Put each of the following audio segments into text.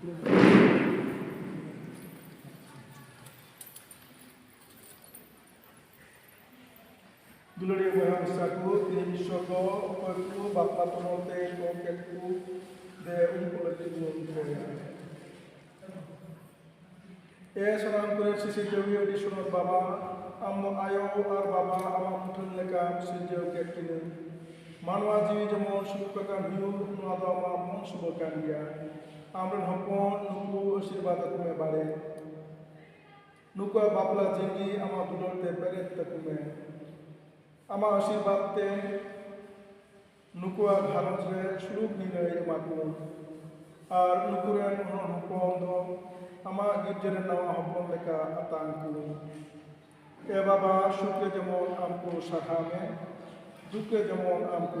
Duloria Bueha Musaku, Tim Shoko, Perku, Bapak Tomote, Koketku, De Umpulati Buntaya. এ সরাম করে শিশি জমি অডিশনের বাবা আম্মু আয়ো আর বাবা আমার মুঠুন লেখা সিজেও কেটকিনে মানওয়া জিবি যেমন শুভকান হিউ নোয়া দো আমার মন শুভকান গিয়া আমরা হপন নুকু আশীর্বাদ কুমে বাড়ে। নুকু বাবলা জিঙ্গি আমার দুলতে পেরে কুমে আমার আশীর্বাদ তে নুকুয়া ঘারঞ্জ রে সুরুপ নিলে এমাকু আর নুকুরেন হপন আমার গির্জনের নামা হপন লেখা আতাঙ্কু এ বাবা, সুখে যেমন আমকু সাখামে দুঃখে যেমন আমকু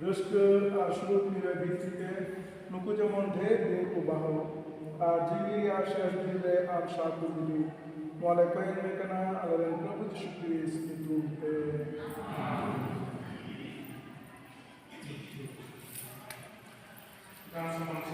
Röszköl a sót, mire vittike, nukodja mond hely, bahó, a dzsigi a serdile, a sákudili, मोले कोई में कना अगर प्रभु यीशु क्रिस्ट के रूप पे आमीन